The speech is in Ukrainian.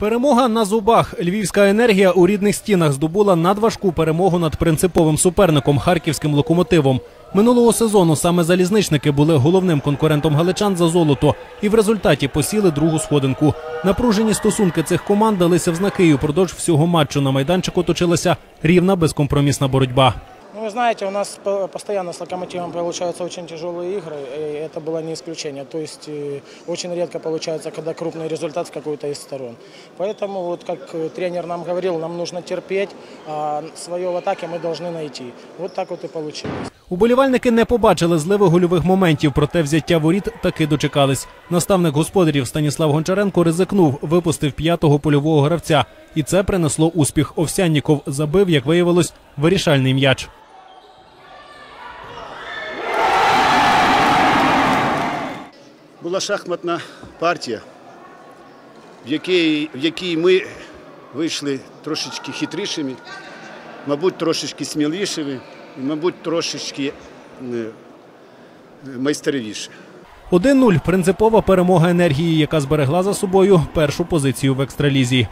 Перемога на зубах. Львівська енергія у рідних стінах здобула надважку перемогу над принциповим суперником харківським локомотивом. Минулого сезону саме залізничники були головним конкурентом галичан за золото і в результаті посіли другу сходинку. Напружені стосунки цих команд далися в знаки і упродовж всього матчу на майданчику точилася рівна безкомпромісна боротьба. Ну, вы знаете, у нас по- постоянно с «Локомотивом» получаются очень тяжелые игры, и это было не исключение. То есть э, очень редко получается, когда крупный результат в какой-то из сторон. Поэтому, вот как э, тренер нам говорил, нам нужно терпеть, а свое в атаке мы должны найти. Вот так вот и получилось. Уболівальники не побачили зливи гольових моментів, проте взяття воріт таки дочекались. Наставник господарів Станіслав Гончаренко ризикнув, випустив п'ятого польового гравця, і це принесло успіх. Овсянніков забив, як виявилось, вирішальний м'яч. Була шахматна партія, в якій, в якій ми вийшли трошечки хитрішими, мабуть, трошечки сміливішими мабуть, трошечки майстеревіше. майстеровіше. 1-0 – принципова перемога енергії, яка зберегла за собою першу позицію в екстралізі.